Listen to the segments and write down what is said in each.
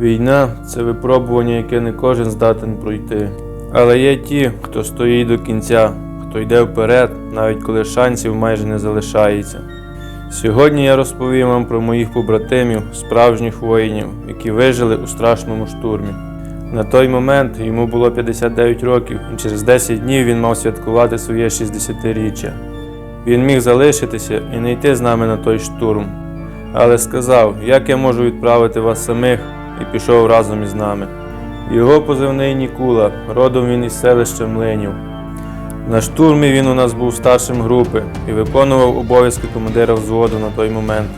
Війна це випробування, яке не кожен здатен пройти. Але є ті, хто стоїть до кінця, хто йде вперед, навіть коли шансів майже не залишається. Сьогодні я розповім вам про моїх побратимів, справжніх воїнів, які вижили у страшному штурмі. На той момент йому було 59 років, і через 10 днів він мав святкувати своє 60-річчя. Він міг залишитися і не йти з нами на той штурм, але сказав, як я можу відправити вас самих, і пішов разом із нами. Його позивний Нікула, родом він із селища Млинів. На штурмі він у нас був старшим групи і виконував обов'язки командира взводу на той момент.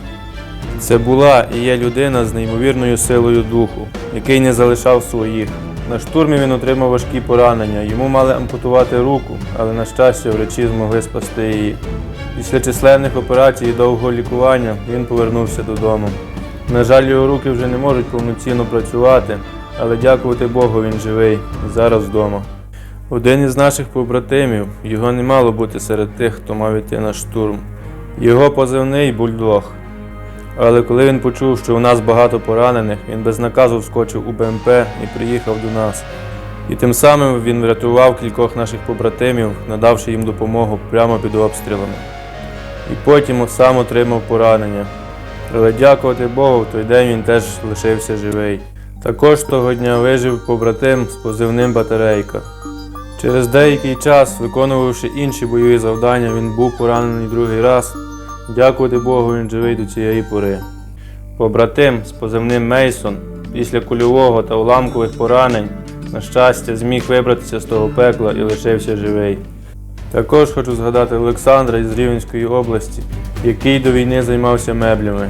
Це була і є людина з неймовірною силою духу, який не залишав своїх. На штурмі він отримав важкі поранення. Йому мали ампутувати руку, але на щастя врачі змогли спасти її. Після численних операцій і довгого лікування він повернувся додому. На жаль, його руки вже не можуть повноцінно працювати, але дякувати Богу, він живий зараз вдома. Один із наших побратимів, його не мало бути серед тих, хто мав іти на штурм. Його позивний бульдог. Але коли він почув, що у нас багато поранених, він без наказу вскочив у БМП і приїхав до нас. І тим самим він врятував кількох наших побратимів, надавши їм допомогу прямо під обстрілами. І потім сам отримав поранення. Але дякувати Богу, в той день він теж лишився живий. Також того дня вижив побратим з позивним батарейка. Через деякий час, виконувавши інші бойові завдання, він був поранений другий раз. Дякувати Богу, він живий до цієї пори. Побратим з позивним Мейсон після кульового та уламкових поранень, на щастя, зміг вибратися з того пекла і лишився живий. Також хочу згадати Олександра із Рівненської області, який до війни займався меблями.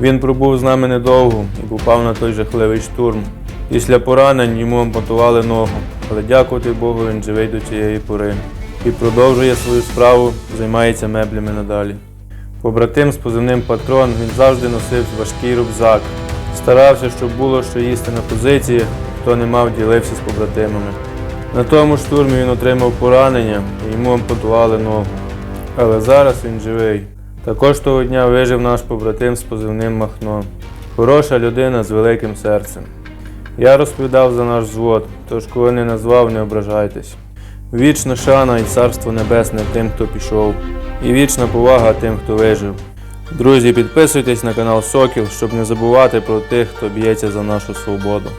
Він пробув з нами недовго і попав на той жахливий штурм. Після поранень йому ампутували ногу, але дякувати Богу, він живий до цієї пори і продовжує свою справу, займається меблями надалі. Побратим з позивним патрон він завжди носив важкий рюкзак, старався, щоб було що їсти на позиціях, хто не мав, ділився з побратимами. На тому штурмі він отримав поранення і йому ампутували ногу. Але зараз він живий. Також того дня вижив наш побратим з позивним Махно. Хороша людина з великим серцем. Я розповідав за наш взвод, тож кого не назвав, не ображайтесь. Вічна шана і царство небесне тим, хто пішов, і вічна повага тим, хто вижив. Друзі, підписуйтесь на канал Сокіл, щоб не забувати про тих, хто б'ється за нашу свободу.